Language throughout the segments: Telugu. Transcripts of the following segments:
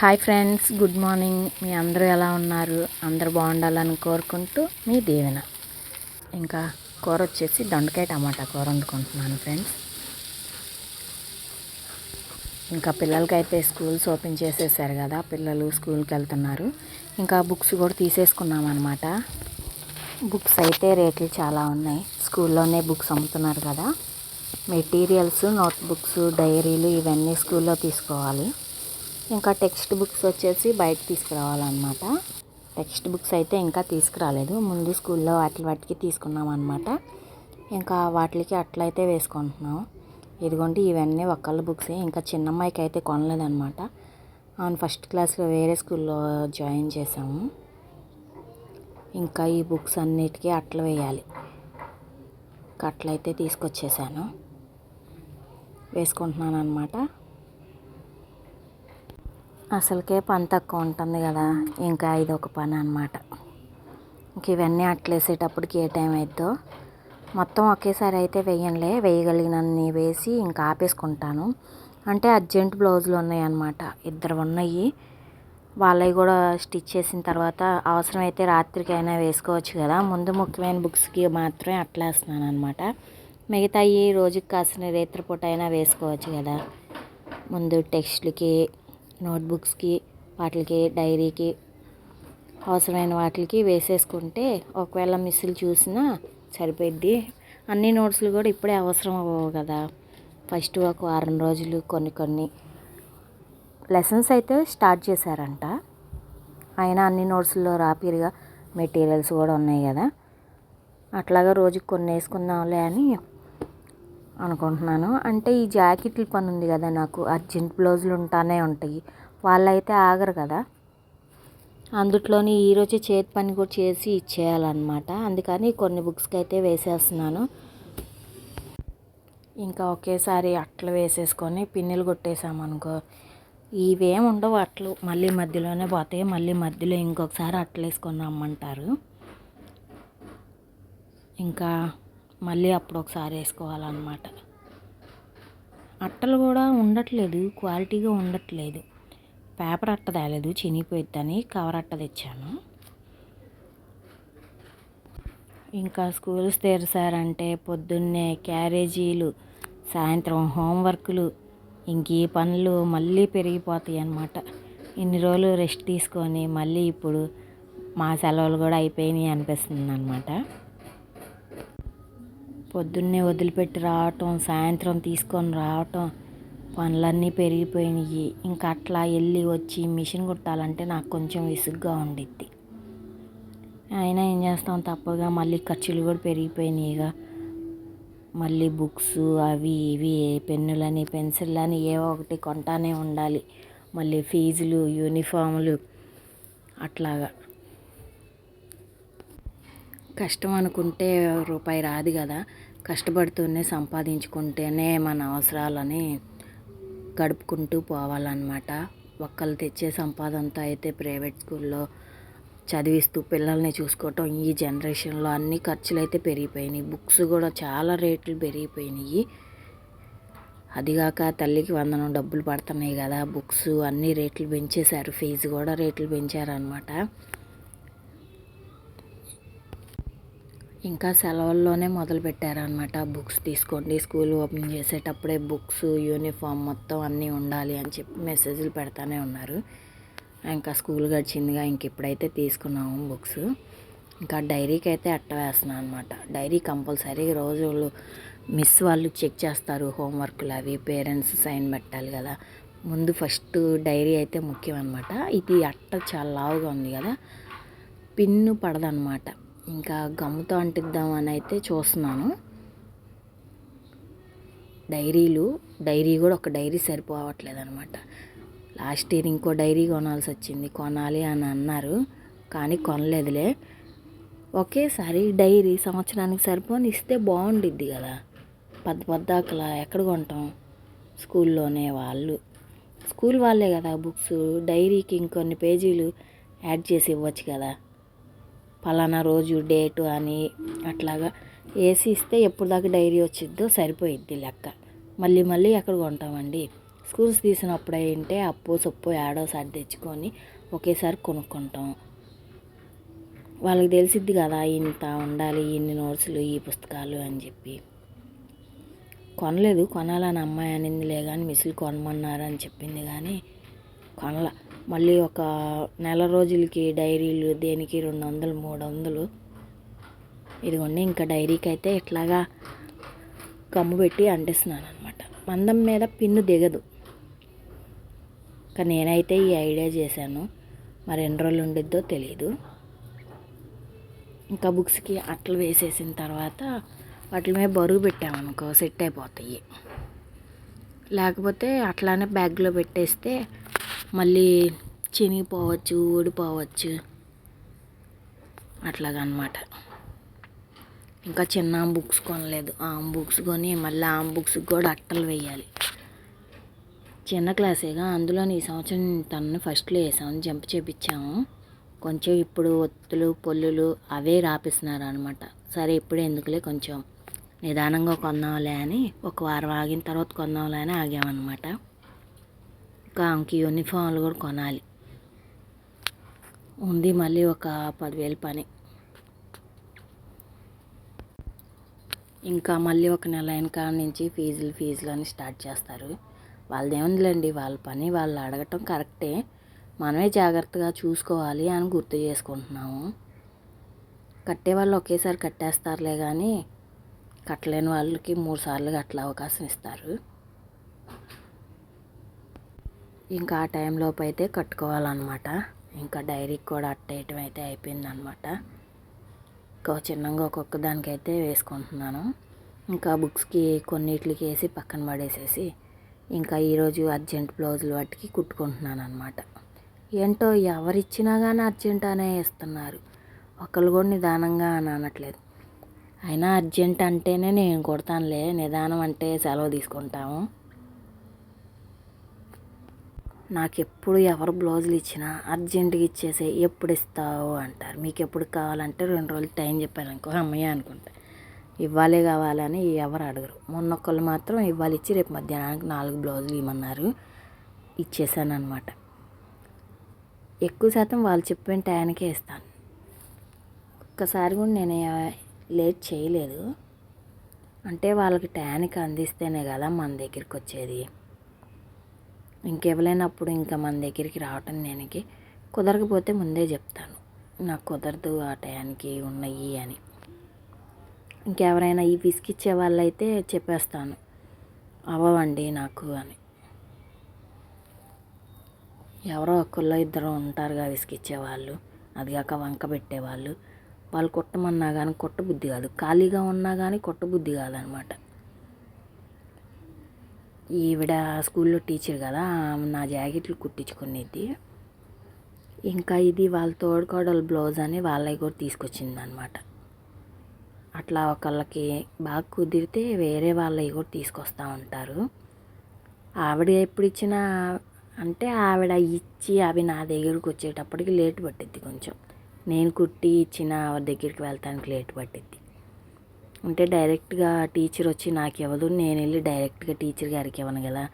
Hi friends good morning. మీ అందరూ ఎలా ఉన్నారు? అందరూ బాగుండాలని కోరుకుంటూ మీ దీవెన. ఇంకా కూర వచ్చేసి దొండకాయ టమాటా కూర వండుకుంటున్నాను ఫ్రెండ్స్. ఇంకా పిల్లలకైతే స్కూల్స్ ఓపెన్ చేసేసారు కదా పిల్లలు స్కూల్కి వెళ్తున్నారు. ఇంకా బుక్స్ కూడా తీసేసుకున్నాం అనమాట బుక్స్ అయితే రేట్లు చాలా ఉన్నాయి. స్కూల్లోనే బుక్స్ అమ్ముతున్నారు కదా. మెటీరియల్స్ నోట్బుక్స్ డైరీలు ఇవన్నీ స్కూల్లో తీసుకోవాలి. ఇంకా టెక్స్ట్ బుక్స్ వచ్చేసి బయట తీసుకురావాలన్నమాట. టెక్స్ట్ బుక్స్ అయితే ఇంకా తీసుకురాలేదు. ముందు స్కూల్లో వాటి వాటికి తీసుకున్నాం అనమాట ఇంకా వాటికి అట్లయితే వేసుకుంటున్నాం. ఇదిగోండి ఇవన్నీ ఒక్కళ్ళ బుక్సే. ఇంకా చిన్నమ్మాయికి అయితే కొనలేదన్నమాట. అవును ఫస్ట్ క్లాస్లో వేరే స్కూల్లో జాయిన్ చేసాము ఇంకా ఈ బుక్స్ అన్నిటికీ అట్లు వేయాలి. అట్లయితే తీసుకొచ్చేసాను. వేసుకుంటున్నాను అనమాట అసలుకే పని తక్కువ ఉంటుంది కదా. ఇంకా ఇది ఒక పని అనమాట ఇంక ఇవన్నీ అట్లేసేటప్పటికి ఏ టైం అవుతుందో మొత్తం ఒకేసారి అయితే వేయంలే వేయగలిగినన్ని వేసి ఇంకా ఆపేసుకుంటాను. అంటే అర్జెంట్ బ్లౌజులు ఉన్నాయన్నమాట. ఇద్దరు ఉన్నాయి. వాళ్ళవి కూడా స్టిచ్ చేసిన తర్వాత అవసరమైతే రాత్రికైనా వేసుకోవచ్చు కదా. ముందు ముఖ్యమైన బుక్స్కి మాత్రమే అట్లేస్తున్నాను అనమాట మిగతా ఈ రోజుకి కాసిన రేత్రిపూట అయినా వేసుకోవచ్చు కదా. ముందు టెక్స్ట్లకి నోట్బుక్స్కి వాటికి డైరీకి అవసరమైన వాటికి వేసేసుకుంటే ఒకవేళ మిస్సులు చూసినా సరిపోద్ది అన్ని నోట్స్లు కూడా ఇప్పుడే అవసరం అవ్వవు కదా. ఫస్ట్ ఒక వారం రోజులు కొన్ని కొన్ని లెసన్స్ అయితే స్టార్ట్ చేశారంట. అయినా అన్ని నోట్స్లో రాపిరిగా మెటీరియల్స్ కూడా ఉన్నాయి కదా. అట్లాగా రోజుకి కొన్ని వేసుకుందాంలే అని అనుకుంటున్నాను. అంటే ఈ జాకెట్ల పని ఉంది కదా నాకు. అర్జెంట్ బ్లౌజులు ఉంటానే ఉంటాయి. వాళ్ళైతే ఆగరు కదా. అందుట్లోని ఈరోజు చేతి పని కూడా చేసి ఇచ్చేయాలన్నమాట. అందుకని కొన్ని బుక్స్కి అయితే వేసేస్తున్నాను. ఇంకా ఒకేసారి అట్లు వేసేసుకొని పిన్నులు కొట్టేసామనుకో ఇవేం ఉండవు అట్లు. మళ్ళీ మధ్యలోనే పోతాయి. మళ్ళీ మధ్యలో ఇంకొకసారి అట్లు వేసుకొని రమ్మంటారు. ఇంకా మళ్ళీ అప్పుడు ఒకసారి వేసుకోవాలన్నమాట. అట్టలు కూడా ఉండట్లేదు క్వాలిటీగా ఉండట్లేదు. పేపర్ అట్ట తేలేదు చినిగిపోయిద్దని కవర్ అట్ట తెచ్చాను. ఇంకా స్కూల్స్ తెరిచారంటే పొద్దున్నే క్యారేజీలు సాయంత్రం హోంవర్క్లు ఇంక ఈ పనులు మళ్ళీ పెరిగిపోతాయి అన్నమాట ఇన్ని రోజులు రెస్ట్ తీసుకొని మళ్ళీ ఇప్పుడు మా సెలవులు కూడా అయిపోయినాయి అనిపిస్తుంది అనమాట పొద్దున్నే వదిలిపెట్టి రావటం సాయంత్రం తీసుకొని రావటం పనులన్నీ పెరిగిపోయినాయి ఇంకా అట్లా వెళ్ళి వచ్చి మిషన్ కుట్టాలంటే నాకు కొంచెం విసుగ్గా ఉండిద్ది. అయినా ఏం చేస్తాం? తప్పగా మళ్ళీ ఖర్చులు కూడా పెరిగిపోయినాయిగా మళ్ళీ బుక్స్ అవి ఇవి పెన్నులని పెన్సిళ్ళని ఏవో ఒకటి కొంటానే ఉండాలి. మళ్ళీ ఫీజులు యూనిఫాములు అట్లాగా. కష్టం అనుకుంటే రూపాయి రాదు కదా. కష్టపడుతూనే సంపాదించుకుంటేనే మన అవసరాలని గడుపుకుంటూ పోవాలన్నమాట. ఒక్కళ్ళు తెచ్చే సంపాదనతో అయితే ప్రైవేట్ స్కూల్లో చదివిస్తూ పిల్లల్ని చూసుకోవటం ఈ జనరేషన్లో అన్ని ఖర్చులు అయితే పెరిగిపోయినాయి. బుక్స్ కూడా చాలా రేట్లు పెరిగిపోయినాయి. అదిగాక తల్లికి వందనం డబ్బులు పడుతున్నాయి కదా. బుక్స్ అన్ని రేట్లు పెంచేశారు. ఫీజు కూడా రేట్లు పెంచారనమాట ఇంకా సెలవుల్లోనే మొదలు పెట్టారనమాట బుక్స్ తీసుకోండి. స్కూల్ ఓపెన్ చేసేటప్పుడే బుక్స్ యూనిఫామ్ మొత్తం అన్నీ ఉండాలి అని చెప్పి మెసేజ్లు పెడతానే ఉన్నారు. ఇంకా స్కూల్ గడిచిందిగా ఇంక ఇప్పుడైతే తీసుకున్నాము బుక్స్. ఇంకా డైరీకి అయితే అట్ట వేస్తున్నాను అనమాట డైరీ కంపల్సరీ రోజు మిస్ వాళ్ళు చెక్ చేస్తారు హోంవర్క్లు అవి పేరెంట్స్ సైన్ పెట్టాలి కదా. ముందు ఫస్ట్ డైరీ అయితే ముఖ్యం అనమాట ఇది అట్ట చాలా లావుగా ఉంది కదా. పిన్ను పడదనమాట ఇంకా గమ్ముతో అంటిద్దామని అయితే చూస్తున్నాను. డైరీలు డైరీ కూడా ఒక డైరీ సరిపోవట్లేదు అనమాట లాస్ట్ ఇయర్ ఇంకో డైరీ కొనాల్సి వచ్చింది. కొనాలి అని అన్నారు కానీ కొనలేదులే. ఒకేసారి డైరీ సంవత్సరానికి సరిపోని ఇస్తే బాగుండిద్ది కదా. పద్ద అక్కడ ఎక్కడ కొంటాం? స్కూల్లోనే వాళ్ళు. స్కూల్ వాళ్ళే కదా బుక్స్ డైరీకి ఇంకొన్ని పేజీలు యాడ్ చేసి ఇవ్వచ్చు కదా. పలానా రోజు డేటు అని అట్లాగా వేసి ఇస్తే ఎప్పుడు దాకా డైరీ వచ్చిద్దో సరిపోయిద్ది లెక్క. మళ్ళీ మళ్ళీ ఎక్కడ కొంటామండి. స్కూల్స్ తీసినప్పుడు ఏంటే అప్పు సొప్పు ఏడోసారి తెచ్చుకొని ఒకేసారి కొనుక్కుంటాం. వాళ్ళకి తెలిసిద్ది కదా ఇంత ఉండాలి ఇన్ని నోట్స్లు ఈ పుస్తకాలు అని చెప్పి. కొనలేదు కొనాలని అమ్మాయి అనిందిలే కానీ మిస్సులు కొనమన్నారు అని చెప్పింది కానీ కొనలా. మళ్ళీ ఒక నెల రోజులకి డైరీలు దేనికి రెండు వందలు మూడు వందలు. ఇదిగోండి ఇంకా డైరీకి అయితే ఇట్లాగా కమ్ము పెట్టి అంటిస్తున్నాను అనమాట మందం మీద పిన్ను దిగదు. కానీ నేనైతే ఈ ఐడియా చేశాను. మరి ఎన్ని రోజులు ఉండిద్దో తెలియదు ఇంకా బుక్స్కి అట్లు వేసేసిన తర్వాత వాటి మీద బరువు పెట్టామనుకో సెట్ అయిపోతాయి. లేకపోతే అట్లానే బ్యాగ్లో పెట్టేస్తే మళ్ళీ చినిగిపోవచ్చు ఊడిపోవచ్చు. అట్లాగనమాట. ఇంకా చిన్న బుక్స్ కొనలేదు. ఆ బుక్స్ కొని మళ్ళీ ఆ బుక్స్కి కూడా అట్టలు వేయాలి చిన్న క్లాసేగా అందులో ఈ సంవత్సరం తనను ఫస్ట్లో వేసాము జంప్ చేపించాము కొంచెం ఇప్పుడు ఒత్తులు పొల్లులు అవే రాపిస్తున్నారు అనమాట సరే ఇప్పుడు ఎందుకులే కొంచెం నిదానంగా కొందాంలే అని ఒక వారం ఆగిన తర్వాత కొందాంలే అని ఆగామన్నమాట ఇంకా ఆమెకి యూనిఫామ్లు కూడా కొనాలి. ఉంది మళ్ళీ ఒక పదివేలు పని. ఇంకా మళ్ళీ ఒక నెల అయిన కాడ నుంచి ఫీజులు ఫీజులు అని స్టార్ట్ చేస్తారు. వాళ్ళదేముందిలేండి వాళ్ళ పని వాళ్ళు అడగటం కరెక్టే. మనమే జాగ్రత్తగా చూసుకోవాలి అని గుర్తు చేసుకుంటున్నాము. కట్టే వాళ్ళు ఒకేసారి కట్టేస్తారులే కానీ కట్టలేని వాళ్ళకి మూడు సార్లు అవకాశం ఇస్తారు. ఇంకా ఆ టైంలోపు అయితే కట్టుకోవాలన్నమాట. ఇంకా డైరీకి కూడా అట్టేయటం అయితే అయిపోయిందనమాట ఇంకా చిన్నగా ఒక్కొక్క దానికైతే వేసుకుంటున్నాను. ఇంకా బుక్స్కి కొన్నిటికి వేసి పక్కన పడేసేసి ఇంకా ఈరోజు అర్జెంట్ బ్లౌజులు వాటికి కుట్టుకుంటున్నాను అనమాట ఏంటో ఎవరిచ్చినా కానీ అర్జెంట్ అనే ఇస్తున్నారు ఒకళ్ళు కూడా నిదానంగా అని అనట్లేదు. అయినా అర్జెంట్ అంటేనే నేను కొడతానులే నిదానం అంటే సెలవు తీసుకుంటాము. నాకు ఎప్పుడు ఎవరు బ్లౌజులు ఇచ్చినా అర్జెంటుగా ఇచ్చేసే ఎప్పుడు ఇస్తావు అంటారు. మీకు ఎప్పుడు కావాలంటే రెండు రోజులు టైం చెప్పాను అనుకో అమ్మయ్య అనుకుంటా. ఇవ్వాలే కావాలని ఎవరు అడగరు. మొన్న ఒక్కళ్ళు మాత్రం ఇవ్వాలి ఇచ్చి రేపు మధ్యాహ్నానికి నాలుగు బ్లౌజులు ఇవ్వమన్నారు. ఇచ్చేసాను అనమాట ఎక్కువ శాతం వాళ్ళు చెప్పిన టయానికే ఇస్తాను. ఒక్కసారి కూడా నేను లేట్ చేయలేదు. అంటే వాళ్ళకి టయానికి అందిస్తేనే కదా మన దగ్గరికి వచ్చేది. ఇంకెవలైనప్పుడు ఇంకా మన దగ్గరికి రావటం నేనకి కుదరకపోతే ముందే చెప్తాను. నాకు కుదరదు ఆ టయానికి ఉన్నాయి అని. ఇంకెవరైనా ఈ విసిగిచ్చే వాళ్ళైతే చెప్పేస్తాను. అవ్వండి నాకు అని. ఎవరో ఒక్కళ్ళో ఇద్దరు ఉంటారుగా విసిగిచ్చే వాళ్ళు అది కాక వంక పెట్టేవాళ్ళు వాళ్ళు. కొట్టమన్నా కానీ కొట్టబుద్ధి కాదు. ఖాళీగా ఉన్నా కానీ కొట్టబుద్ధి కాదనమాట. ఈవిడ స్కూల్లో టీచర్ కదా నా జాకెట్లు కుట్టించుకునేది. ఇంకా ఇది వాళ్ళ తోడుకోడలు బ్లౌజ్ అని వాళ్ళవి కూడా తీసుకొచ్చింది అనమాట అట్లా ఒకళ్ళకి బాగా కుదిరితే వేరే వాళ్ళవి కూడా తీసుకొస్తూ ఉంటారు. ఆవిడ ఎప్పుడు ఇచ్చినా అంటే ఆవిడ ఇచ్చి అవి నా దగ్గరకు వచ్చేటప్పటికి లేట్ పట్టిద్ది కొంచెం. నేను కుట్టి ఇచ్చిన దగ్గరికి వెళ్తానికి లేట్ పట్టిద్ది. ఉంటే డైరెక్ట్గా టీచర్ వచ్చి నాకు ఇవ్వదు నేను వెళ్ళి డైరెక్ట్గా టీచర్ గారికి ఇవ్వను కదా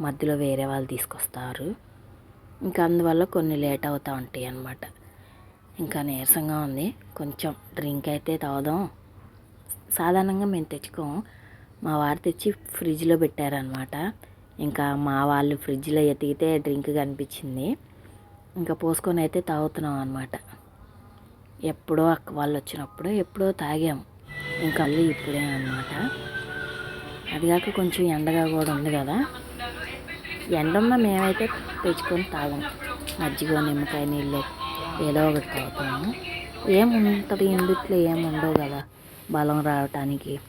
మధ్యలో వేరే వాళ్ళు తీసుకొస్తారు. ఇంకా అందువల్ల కొన్ని లేట్ అవుతూ ఉంటాయి అన్నమాట. ఇంకా నీరసంగా ఉంది. కొంచెం డ్రింక్ అయితే తాగుదాం. సాధారణంగా మేము తెచ్చుకోం మా వారు తెచ్చి ఫ్రిడ్జ్లో పెట్టారనమాట ఇంకా మా వాళ్ళు ఫ్రిడ్జ్లో ఎతికితే డ్రింక్ కనిపించింది. ఇంకా పోసుకొని అయితే తాగుతున్నాం అనమాట ఎప్పుడో అక్క వాళ్ళు వచ్చినప్పుడు ఎప్పుడో తాగాము. ఇంకా అల్లి ఇప్పుడే అనమాట అదిగాక కొంచెం ఎండగా కూడా ఉంది కదా. ఎండ మేమైతే తెచ్చుకొని తాగం. మజ్జిగ నిమ్మకాయ నీళ్ళు ఏదో ఒకటి తాగుతాము. ఏముంటుంది ఇందుట్లో ఏముండవు కదా బలం రావటానికి.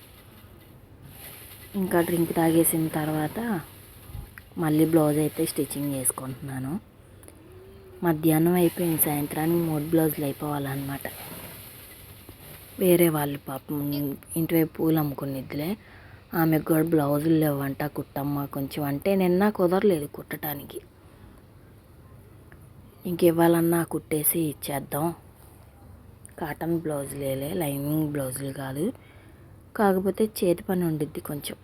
ఇంకా డ్రింక్ తాగేసిన తర్వాత మళ్ళీ బ్లౌజ్ అయితే స్టిచ్చింగ్ చేసుకుంటున్నాను. మధ్యాహ్నం అయిపోయింది సాయంత్రానికి మూడు బ్లౌజులు అయిపోవాలన్నమాట. వేరే వాళ్ళు పాపం ఇంటివైపు పూలు అమ్ముకునిద్దిలే ఆమెకు కూడా బ్లౌజులు లేవంట కుట్టమ్మ కొంచెం. అంటే నిన్న కుదరలేదు కుట్టడానికి ఇంకెవ్వాలన్నా కుట్టేసి ఇచ్చేద్దాం. కాటన్ బ్లౌజులేలే లైనింగ్ బ్లౌజులు కాదు. కాకపోతే చేతి పని ఉండిద్ది కొంచెం.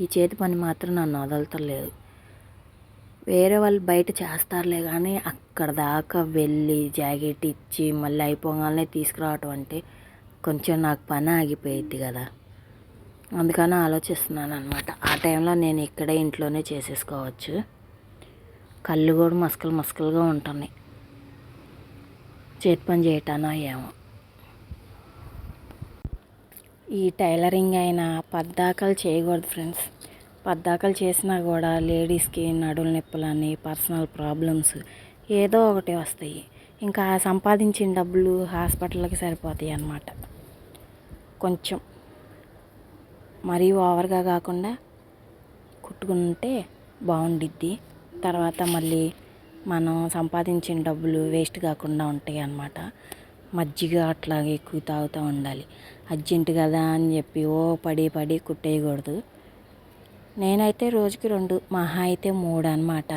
ఈ చేతి పని మాత్రం నన్ను వదలతలేదు. వేరే వాళ్ళు బయట చేస్తారులే కానీ అక్కడ దాకా వెళ్ళి జాకెట్ ఇచ్చి మళ్ళీ అయిపోగానే తీసుకురావటం అంటే కొంచెం నాకు పని ఆగిపోయిద్ది కదా. అందుకని ఆలోచిస్తున్నాను అనమాట ఆ టైంలో నేను ఇక్కడే ఇంట్లోనే చేసేసుకోవచ్చు. కళ్ళు కూడా మసకలు మసకలుగా ఉంటున్నాయి. చేతి పని చేయటానో ఏమో. ఈ టైలరింగ్ అయినా పద్దాకలు చేయకూడదు ఫ్రెండ్స్. పద్దాకలు చేసినా కూడా లేడీస్కి నడుల నొప్పులని పర్సనల్ ప్రాబ్లమ్స్ ఏదో ఒకటి వస్తాయి. ఇంకా సంపాదించిన డబ్బులు హాస్పిటల్కి సరిపోతాయి అన్నమాట. కొంచెం మరీ ఓవర్గా కాకుండా కుట్టుకుంటే బాగుండిద్ది. తర్వాత మళ్ళీ మనం సంపాదించిన డబ్బులు వేస్ట్ కాకుండా ఉంటాయి అన్నమాట. మజ్జిగ అట్లాగే ఎక్కువ తాగుతూ ఉండాలి. అర్జెంట్ కదా అని చెప్పి ఓ పడి పడి కుట్టేయకూడదు. నేనైతే రోజుకి రెండు మహా అయితే మూడు అనమాట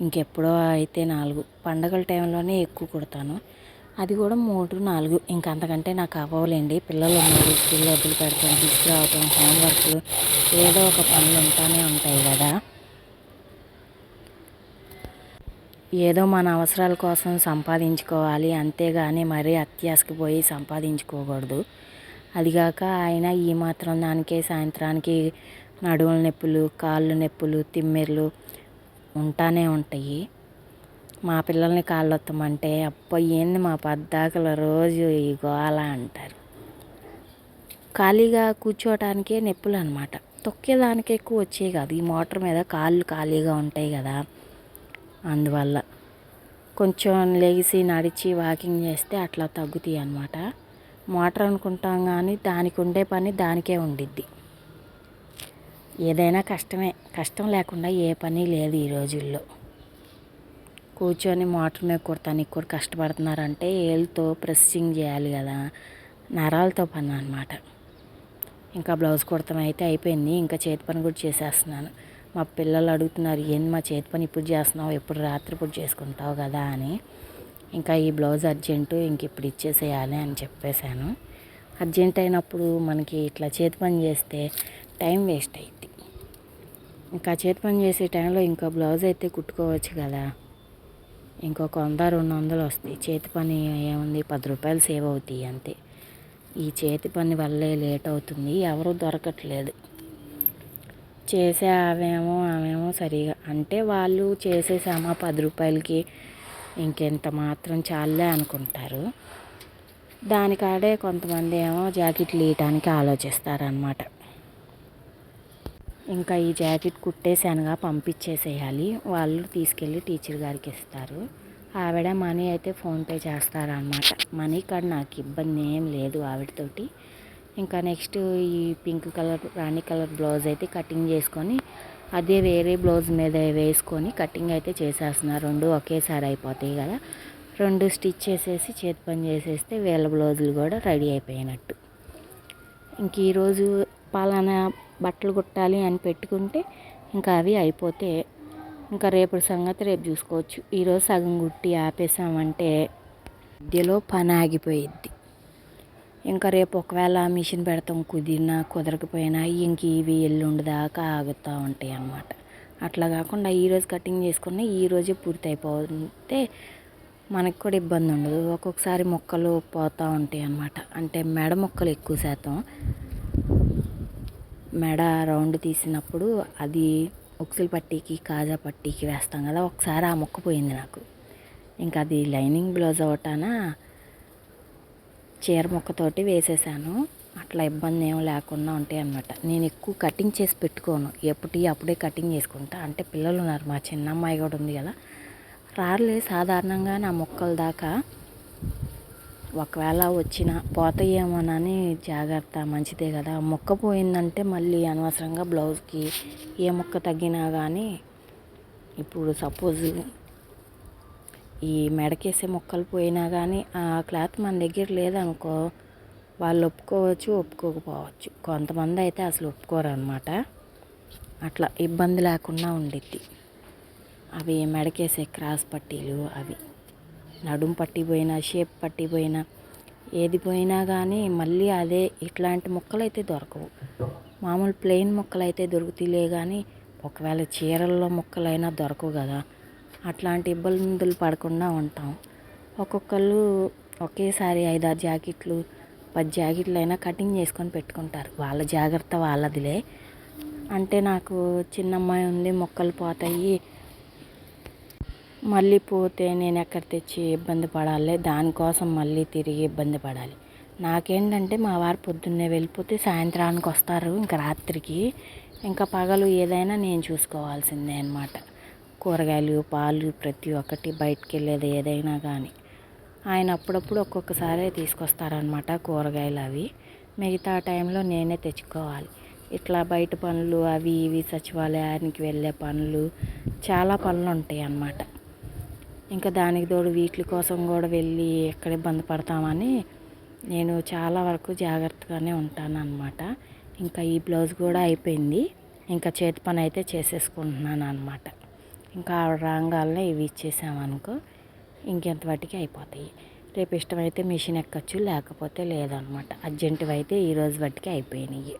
ఇంకెప్పుడో అయితే నాలుగు. పండగల టైంలోనే ఎక్కువ కుడతాను. అది కూడా మూడు నాలుగు. ఇంక అంతకంటే నాకు అవ్వలేండి పిల్లలు ఉన్నారు స్కూల్ వదిలి పెడతాం తీసుకురావటం హోంవర్క్లు ఏదో ఒక పనులు ఉంటానే ఉంటాయి కదా. ఏదో మన అవసరాల కోసం సంపాదించుకోవాలి. అంతేగాని మరీ అత్యాసకి పోయి సంపాదించుకోకూడదు. అదిగాక ఆయన ఈ మాత్రం దానికే సాయంత్రానికి నడుముల నొప్పులు కాళ్ళు నొప్పులు తిమ్మెర్లు ఉంటానే ఉంటాయి. మా పిల్లల్ని కాళ్ళు వస్తామంటే ఏంది మా పద్దాకల రోజు ఈ గోళ అంటారు. ఖాళీగా కూర్చోవటానికే నొప్పులు అనమాట తొక్కేదానికి ఎక్కువ వచ్చేవి కాదు. ఈ మోటార్ మీద కాళ్ళు ఖాళీగా ఉంటాయి కదా. అందువల్ల కొంచెం లేచి నడిచి వాకింగ్ చేస్తే అట్లా తగ్గుతాయి అన్నమాట. మోటార్ అనుకుంటాం కానీ దానికి ఉండే పని దానికే ఉండిద్ది. ఏదైనా కష్టమే. కష్టం లేకుండా ఏ పని లేదు ఈ రోజుల్లో. కూర్చొని మోటార్ మీద కుడతానికి కూడా కష్టపడుతున్నారంటే ఏళ్ళతో ప్రెస్సింగ్ చేయాలి కదా. నరాలతో పని అనమాట ఇంకా బ్లౌజ్ కుడతాం అయితే అయిపోయింది. ఇంకా చేతి పని కూడా చేసేస్తున్నాను. మా పిల్లలు అడుగుతున్నారు ఏంది మా చేతి పని ఇప్పుడు చేస్తున్నావు? ఎప్పుడు రాత్రి ఇప్పుడు చేసుకుంటావు కదా? అని. ఇంకా ఈ బ్లౌజ్ అర్జెంటు ఇంక ఇప్పుడు ఇచ్చేసేయాలి అని చెప్పేశాను. అర్జెంట్ అయినప్పుడు మనకి ఇట్లా చేతి పని చేస్తే టైం వేస్ట్ అయింది ఇంకా చేతి పని చేసే టైంలో ఇంకో బ్లౌజ్ అయితే కుట్టుకోవచ్చు కదా. ఇంకొక వంద రెండు వందలు వస్తాయి. చేతి పని ఏముంది? పది రూపాయలు సేవ్ అవుతాయి అంతే. ఈ చేతి పని వల్లే లేట్ అవుతుంది. ఎవరు దొరకట్లేదు. చేసే ఆమెమో ఆమెమో సరిగా. అంటే వాళ్ళు చేసేసామా పది రూపాయలకి ఇంకెంత మాత్రం చాలే అనుకుంటారు. దానికాడే కొంతమంది ఏమో జాకెట్లు వేయటానికి ఆలోచిస్తారనమాట ఇంకా ఈ జాకెట్ కుట్టేశానుగా పంపించేసేయాలి. వాళ్ళు తీసుకెళ్ళి టీచర్ గారికి ఇస్తారు. ఆవిడ మనీ అయితే ఫోన్పే చేస్తారనమాట మనీ కాడ నాకు ఇబ్బంది ఏం లేదు ఆవిడతోటి. ఇంకా నెక్స్ట్ ఈ పింక్ కలర్ రాణి కలర్ బ్లౌజ్ అయితే కటింగ్ చేసుకొని అదే వేరే బ్లౌజ్ మీద వేసుకొని కటింగ్ అయితే చేసేస్తున్నారు రెండు ఒకేసారి అయిపోతాయి కదా. రెండు స్టిచ్ చేసేసి చేతి పని చేసేస్తే వేల బ్లౌజులు కూడా రెడీ అయిపోయినట్టు. ఇంక ఈరోజు పలానా బట్టలు కుట్టాలి అని పెట్టుకుంటే ఇంకా అవి అయిపోతే ఇంకా రేపటి సంగతి రేపు చూసుకోవచ్చు. ఈరోజు సగం కుట్టి ఆపేసామంటే మధ్యలో పని ఆగిపోయిద్ది. ఇంకా రేపు ఒకవేళ మిషన్ పెడతాం కుదిరినా కుదరకపోయినా ఇంక ఇవి ఎల్లుండి దాకా ఆగుతూ ఉంటాయి అన్నమాట. అట్లా కాకుండా ఈరోజు కటింగ్ చేసుకుని ఈరోజే పూర్తి అయిపోతే మనకు కూడా ఇబ్బంది ఉండదు. ఒక్కొక్కసారి మొక్కలు పోతూ ఉంటాయి అన్నమాట. అంటే మెడ మొక్కలు ఎక్కువ శాతం. మెడ రౌండ్ తీసినప్పుడు అది ఉక్సుల పట్టీకి కాజా పట్టీకి వేస్తాం కదా ఒకసారి ఆ మొక్క పోయింది నాకు. ఇంకా అది లైనింగ్ బ్లౌజ్ అవటాన చీర మొక్కతోటి వేసేసాను. అట్లా ఇబ్బంది ఏం లేకుండా ఉంటాయి అనమాట నేను ఎక్కువ కటింగ్ చేసి పెట్టుకోను. ఎప్పటి అప్పుడే కటింగ్ చేసుకుంటా. అంటే పిల్లలు ఉన్నారు మా చిన్న అమ్మాయి కూడా ఉంది కదా. రారులే సాధారణంగా నా మొక్కల దాకా ఒకవేళ వచ్చిన పోతాయేమోనని జాగ్రత్త మంచిదే కదా. మొక్క పోయిందంటే మళ్ళీ అనవసరంగా బ్లౌజ్కి ఏ మొక్క తగ్గినా కానీ ఇప్పుడు సపోజ్ ఈ మెడకేసే మొక్కలు పోయినా కానీ ఆ క్లాత్ మన దగ్గర లేదనుకో వాళ్ళు ఒప్పుకోవచ్చు ఒప్పుకోకపోవచ్చు. కొంతమంది అయితే అసలు ఒప్పుకోరు అనమాట అట్లా ఇబ్బంది లేకుండా ఉండిద్ది. అవి మెడకేసే క్రాస్ పట్టీలు అవి. నడుము పట్టిపోయినా షేప్ పట్టిపోయినా ఏది పోయినా కానీ మళ్ళీ అదే ఇట్లాంటి మొక్కలు అయితే దొరకవు. మామూలు ప్లెయిన్ మొక్కలు అయితే దొరుకుతాయిలే కానీ ఒకవేళ చీరల్లో ముక్కలైనా దొరకవు కదా. అట్లాంటి ఇబ్బందులు పడకుండా ఉంటాం. ఒక్కొక్కళ్ళు ఒకేసారి ఐదారు జాకెట్లు పది జాకెట్లు అయినా కటింగ్ చేసుకొని పెట్టుకుంటారు. వాళ్ళ జాగ్రత్త వాళ్ళదిలే. అంటే నాకు చిన్న అమ్మాయి ఉంది మొక్కలు పోతాయి మళ్ళీ పోతే నేను ఎక్కడ తెచ్చి ఇబ్బంది పడాలి? దానికోసం మళ్ళీ తిరిగి ఇబ్బంది పడాలి. నాకేంటంటే మా వారు పొద్దున్నే వెళ్ళిపోతే సాయంత్రానికి వస్తారు ఇంకా రాత్రికి. ఇంకా పగలు ఏదైనా నేను చూసుకోవాల్సిందే అనమాట కూరగాయలు పాలు ప్రతి ఒక్కటి బయటికి వెళ్ళేది ఏదైనా కానీ ఆయన అప్పుడప్పుడు ఒక్కొక్కసారి తీసుకొస్తారనమాట కూరగాయలు అవి. మిగతా టైంలో నేనే తెచ్చుకోవాలి. ఇట్లా బయట పనులు అవి ఇవి సచివాలయానికి వెళ్ళే పనులు చాలా పనులు ఉంటాయి అన్నమాట ఇంకా దానికి తోడు వీటి కోసం కూడా వెళ్ళి ఎక్కడ ఇబ్బంది పడతామని నేను చాలా వరకు జాగ్రత్తగానే ఉంటాను అనమాట ఇంకా ఈ బ్లౌజ్ కూడా అయిపోయింది. ఇంకా చేతి పని అయితే చేసేసుకుంటున్నాను అనమాట ఇంకా ఆవిడ రాగానే ఇవి ఇచ్చేసామనుకో ఇంకెంత వాటికి అయిపోతాయి. రేపు ఇష్టమైతే మిషన్ ఎక్కచ్చు లేకపోతే లేదనమాట అర్జెంటువి అయితే ఈరోజు వాటికి అయిపోయినాయి.